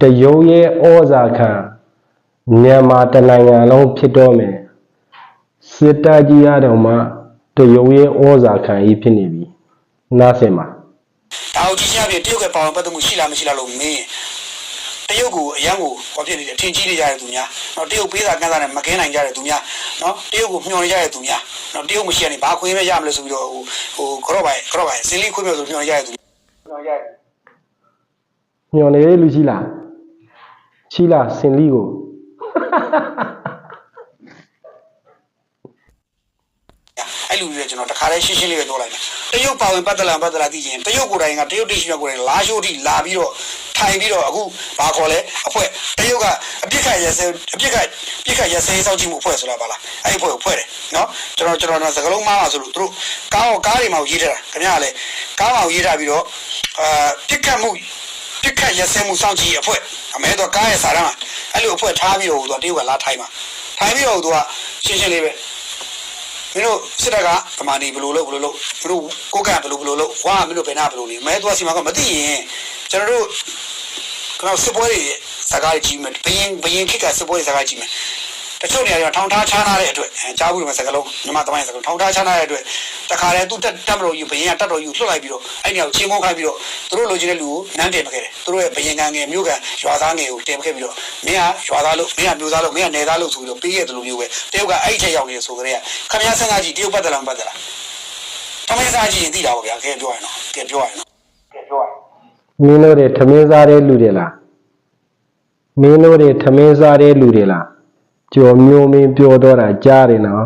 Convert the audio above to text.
တရုတ်ရဲ့ဩဇာခံမြန်မာတနိုင်ငံလုံးဖြစ်တော့မယ်စစ်တပ်ကြီးရတော့မှတရုတ်ရဲ့ဩဇာခံကြီးဖြစ်နေပြီနားဆင်ပါဒါကိုကြည့်ချင်းအပြင်တရုတ်ကပါဝင်ပတ်သက်မှုရှိလားမရှိလားလို့မင်းတရုတ်ကိုအရန်ကိုဟောဖြစ်နေတယ်အထင်ကြီးနေကြတဲ့သူများနော်တရုတ်ပေးစာကမ်းစာနဲ့မကင်းနိုင်ကြတဲ့သူများနော်တရုတ်ကိုမျှော်နေကြတဲ့သူများနော်တရုတ်မရှိရနေဘာခွင့်ပဲရမလဲဆိုပြီးတော့ဟိုဟိုကြော့ပိုင်ကြော့ပိုင်စင်လီခွင့်ပြောဆိုမျှော်နေကြတဲ့သူမျှော်နေကြတဲ့ညော်နေတဲ့လူရှိလား ရှိလားစင်လီကိုအဲ့လူတွေကျွန်တော်တခါတည်းရှင်းရှင်းလေးပဲပြောလိုက်မယ်တရုတ်ပါဝင်ပတ်သက်လာပတ်သက်လာသိချင်းတရုတ်ကိုယ်တိုင်ကတရုတ်တိရှိတဲ့ကိုယ်တိုင်လာရှိုးထိလာပြီးတော့ထိုင်ပြီးတော့အခုဘာခေါ်လဲအဖွဲ့တရုတ်ကအပြစ်ခတ်ရစဲအပြစ်ခတ်ပြစ်ခတ်ရစဲစောင့်ကြည့်မှုအဖွဲ့ဆိုတာပါလားအဲ့ဒီအဖွဲ့ကိုဖွဲ့တယ်နော်ကျွန်တော်ကျွန်တော်စကလုံးမားမှာဆိုလို့သူတို့ကားကိုကားတွေမှာရေးထားတာခင်ဗျားကလည်းကားမှာရေးထားပြီးတော့အာပြစ်ခတ်မှု ပြစ်ခတ်ရစဲမှုစောင့်ကြည့်အဖွဲ့အမဲတော့ကားရဲ့စာတမ်းမှာအဲ့လိုအဖွဲ့ထားပြီးတော့သူကတရုတ်ကလာထိုင်မှာထိုင်ပြီးတော့သူကရှင်းရှင်းလေးပဲမင်းတို့စစ်တပ်ကဗမာနေဘယ်လိုလုပ်ဘယ်လိုလုပ်မင်းတို့ကိုကန့်ဘယ်လိုဘယ်လိုလုပ်ဝါမင်းတို့ဘယ်နာဘယ်လိုနေမဲသွားစီမှာကမသိရင်ကျွန်တော်တို့ကျွန်တော်စစ်ပွဲတွေစကားကြီးမယ်ဘယင်ဘယင်ခက်ကစစ်ပွဲတွေစကားကြီးမယ် တချို့နေရာတွေထောင်ထားချားထားတဲ့အတွက်အဲကြားဘူးလို့စကားလုံးညီမသမိုင်းစကားလုံးထောင်ထားချားထားတဲ့အတွက်တခါတည်းသူတက်တက်မလို့ယူဘယင်ကတက်တော်ယူလွှတ်လိုက်ပြီးတော့အဲ့နေရာကိုချင်းကုန်းခိုင်းပြီးတော့သူတို့လိုချင်တဲ့လူကိုနန်းတင်မခဲ့တယ်သူတို့ရဲ့ဘယင်ကငယ်မျိုးကရွာသားငယ်ကိုတင်မခဲ့ပြီးတော့မင်းကရွာသားလို့မင်းကမျိုးသားလို့မင်းကနေသားလို့ဆိုပြီးတော့ပေးရတယ်လို့မျိုးပဲတယောက်ကအဲ့ချက်ရောက်နေဆိုကြတဲ့ခမရဆန်းသားကြီးတယောက်ပတ်တယ်လားမပတ်တယ်လားတမင်းစားကြီးရင်သိတာပေါ့ဗျာကဲပြောရရင်တော့ကဲပြောရရင်တော့ကဲပြောရရင်မင်းတို့တွေထမင်းစားတဲ့လူတွေလားမင်းတို့တွေထမင်းစားတဲ့လူတွေလား ကြော်မျိုးမင်းပြောတော့တာကြားတယ်နော်